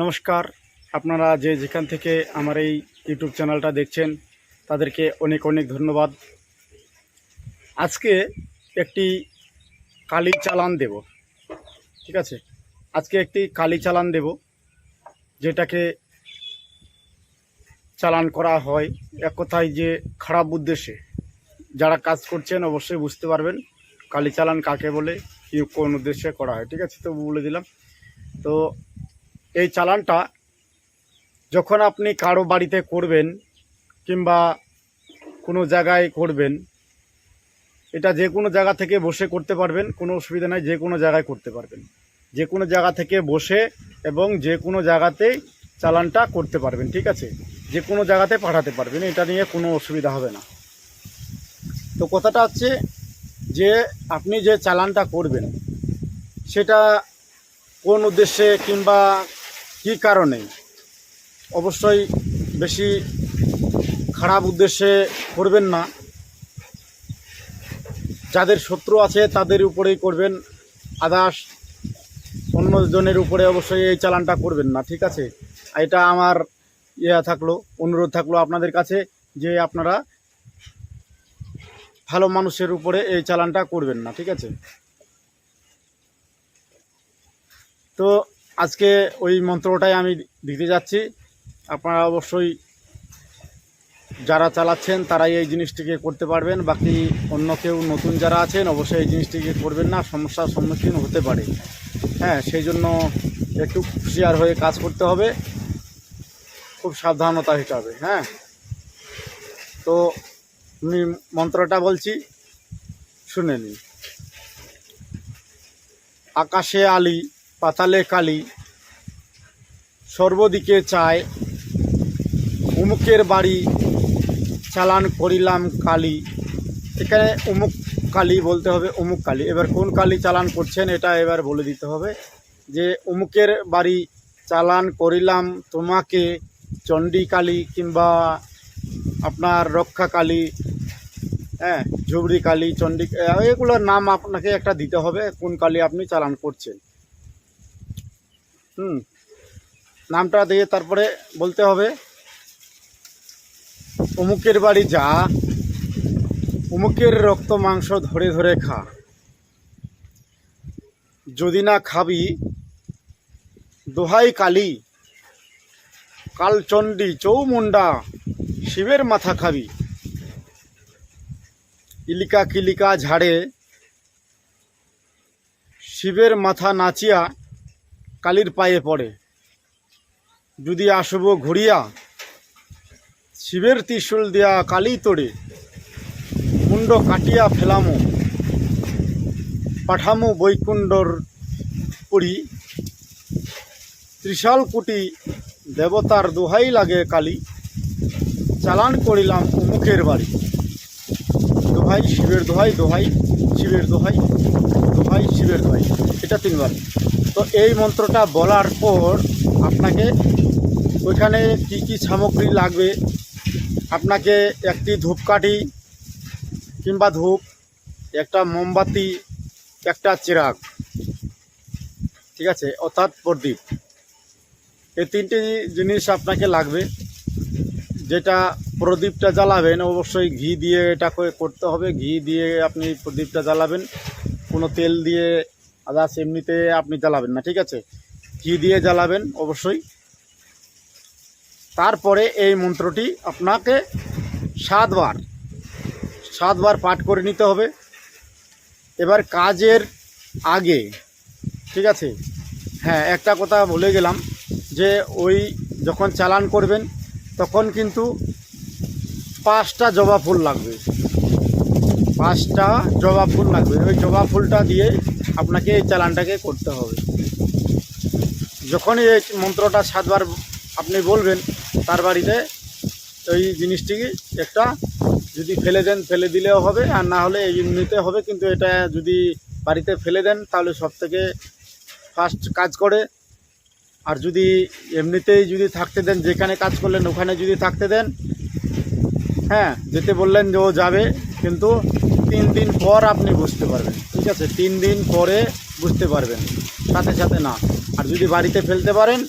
নমস্কার। আপনারা যে যেখান থেকে আমার এই ইউটিউব চ্যানেলটা দেখছেন, তাদেরকে অনেক অনেক ধন্যবাদ। আজকে একটি কালি চালান দেব, ঠিক আছে? আজকে একটি কালি চালান দেব, যেটাকে চালান করা হয়। এক কথায় যে খারাপ উদ্দেশ্যে। যারা কাজ করছেন অবশ্যই বুঝতে পারবেন কালি চালান কাকে বলে, কি কোন উদ্দেশ্যে করা হয়। ঠিক আছে তো বলে দিলাম। তো এই চালানটা যখন আপনি কারও বাড়িতে করবেন কিংবা কোনো জায়গায় করবেন, এটা যে কোনো জায়গা থেকে বসে করতে পারবেন, কোনো অসুবিধা নাই, যে কোনো জায়গায় করতে পারবেন। যে কোনো জায়গা থেকে বসে এবং যে কোনো জায়গাতেই চালানটা করতে পারবেন, ঠিক আছে? যে কোনো জায়গাতে পাঠাতে পারবেন, এটা নিয়ে কোনো অসুবিধা হবে না। তো কথাটা হচ্ছে যে, আপনি যে চালানটা করবেন, সেটা কোন উদ্দেশ্যে কিংবা কী কারণে? অবশ্যই বেশি খারাপ উদ্দেশ্যে করবেন না। যাদের শত্রু আছে তাদের উপরেই করবেন, আদার্স অন্যজনের উপরে অবশ্যই এই চালানটা করবেন না, ঠিক আছে? এটা আমার ইয়ে থাকল, অনুরোধ থাকল আপনাদের কাছে যে আপনারা ভালো মানুষের উপরে এই চালানটা করবেন না, ঠিক আছে? তো আজকে ওই মন্ত্রটাই আমি দিতে যাচ্ছি। আপনারা অবশ্যই যারা চালাচ্ছেন তারাই এই জিনিসটিকে করতে পারবেন। বাকি অন্য কেউ নতুন যারা আছেন অবশ্যই এই জিনিসটিকে করবেন না, সমস্যার সম্মুখীন হতে পারে। হ্যাঁ সেই জন্য একটু হুঁশিয়ার হয়ে কাজ করতে হবে। খুব সাবধানতা হিসাবে হ্যাঁ। তো আমি মন্ত্রটা বলছি, শুনে নিন। আকাশে আলি পাতালে কালি, সর্বদিকে চায়, উমুকের বাড়ি চালান করিলাম কালি। এখানে উমুক কালি বলতে হবে, উমুক কালি। এবার কোন কালি চালান করছেন এটা এবার বলে দিতে হবে, যে উমুকের বাড়ি চালান করিলাম তোমাকে চণ্ডী কালী কিংবা আপনার রক্ষা কালী হ্যাঁ ঝুবড়ি কালী, চণ্ডী, এগুলোর নাম আপনাকে একটা দিতে হবে, কোন কালী আপনি চালান করছেন। হুম। নামটা দিয়ে তারপরে বলতে হবে, অমুকের বাড়ি যা, অমুকের রক্ত মাংস ধরে ধরে খা। যদি না খাবি, দোহাই কালী, কালচণ্ডী চৌমুন্ডা শিবের মাথা খাবি। ইলিকা কিলিকা ঝাড়ে শিবের মাথা নাচিয়া কালীর পায়ে পড়ে। যদি আসব ঘুরিয়া, শিবের ত্রিশূল দেয়া কালি তোড়ে, মুন্ড কাটিয়া ফেলামো, পাঠামো বৈকুণ্ডর পুরী। ত্রিশাল কুটি দেবতার দোহাই লাগে কালী, চালান করিলাম উমুকের বাড়ি। দোহাই, শিবের দোহাই দোহাই। শিবের দোহাই দোহাই শিবের দোহাই। এটা তিনবার। তো এই মন্ত্রটা বলার পর আপনাকে ওইখানে কি কি সামগ্রী লাগবে? আপনাকে একটি ধূপকাঠি কিংবা ধূপ, একটা মোমবাতি, একটা চিরাগ, ঠিক আছে, অর্থাৎ প্রদীপ। এই তিনটি জিনিস আপনাকে লাগবে, যেটা প্রদীপটা জ্বালাবেন, অবশ্যই ঘি দিয়ে এটা করে করতে হবে। ঘি দিয়ে আপনি প্রদীপটা জ্বালাবেন। কোনো তেল দিয়ে আদার্স এমনিতে আপনি জ্বালাবেন না, ঠিক আছে? ঘি দিয়ে জ্বালাবেন, অবশ্যই। তারপরে এই মন্ত্রটি আপনাকে সাতবার সাতবার পাঠ করে নিতে হবে। এবার কাজের আগে, ঠিক আছে? হ্যাঁ একটা কথা বলে গেলাম যে ওই যখন চালান করবেন, তখন কিন্তু পাঁচটা জবা ফুল লাগবে। পাঁচটা জবা ফুল লাগবে। ওই জবা ফুলটা দিয়ে আপনাকে এই চালানটাকে করতে হবে। যখনই এই মন্ত্রটা সাতবার আপনি বলবেন, তার বাড়িতে ওই জিনিসটি একটা যদি ফেলে দেন, ফেলে দিলেও হবে, আর না হলে এমনিতে হবে, কিন্তু এটা যদি বাড়িতে ফেলে দেন, তাহলে সব থেকে ফার্স্ট কাজ করে। আর যদি এমনিতেই যদি থাকতে দেন, যেখানে কাজ করলেন, ওখানে যদি থাকতে দেন হ্যাঁ যেতে বললেন যে ও যাবে, কিন্তু তিন দিন পর আপনি বুঝতে পারবেন, ঠিক আছে? তিন দিন পরে বুঝতে পারবেন, সাথে সাথে না। আর যদি বাড়িতে ফেলতে পারেন,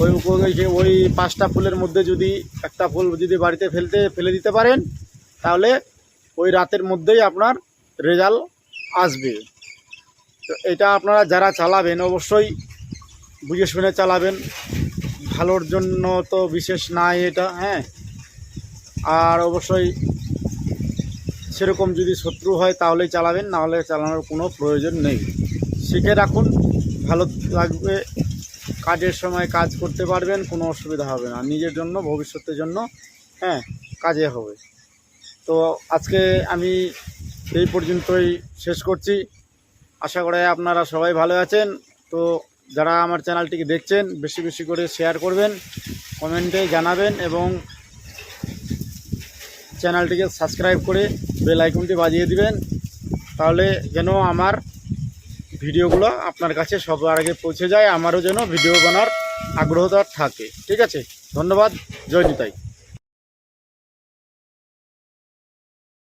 ওই ওই- পাঁচটা ফুলের মধ্যে যদি একটা ফুল যদি বাড়িতে ফেলতে, ফেলে দিতে পারেন, তাহলে ওই রাতের মধ্যেই আপনার রেজাল্ট আসবে। তো এটা আপনারা যারা চালাবেন, অবশ্যই বুঝে শুনে চালাবেন। ভালোর জন্য তো বিশেষ নাই এটা হ্যাঁ? আর অবশ্যই সেরকম যদি শত্রু হয় তাহলেই চালাবেন নাহলে চালানোর কোনো প্রয়োজন নেই। শিখে রাখুন, ভালো লাগবে, কাজের সময় কাজ করতে পারবেন, কোনো অসুবিধা হবে না। নিজের জন্য, ভবিষ্যতের জন্য হ্যাঁ কাজে হবে। তো আজকে আমি এই পর্যন্তই শেষ করছি। আশা করে আপনারা সবাই ভালো আছেন। তো যারা আমার চ্যানেলটিকে দেখছেন, বেশি বেশি করে শেয়ার করবেন, কমেন্টে জানাবেন এবং চ্যানেলটিকে সাবস্ক্রাইব করে বেল আইকনটি বাজিয়ে দিবেন, তাহলে যেন আমার ভিডিওগুলো আপনার কাছে সবার আগে পৌঁছে যায়, আমারও যেন ভিডিও বানার আগ্রহতা থাকে। ঠিক আছে? ধন্যবাদ, জয় নিতাই।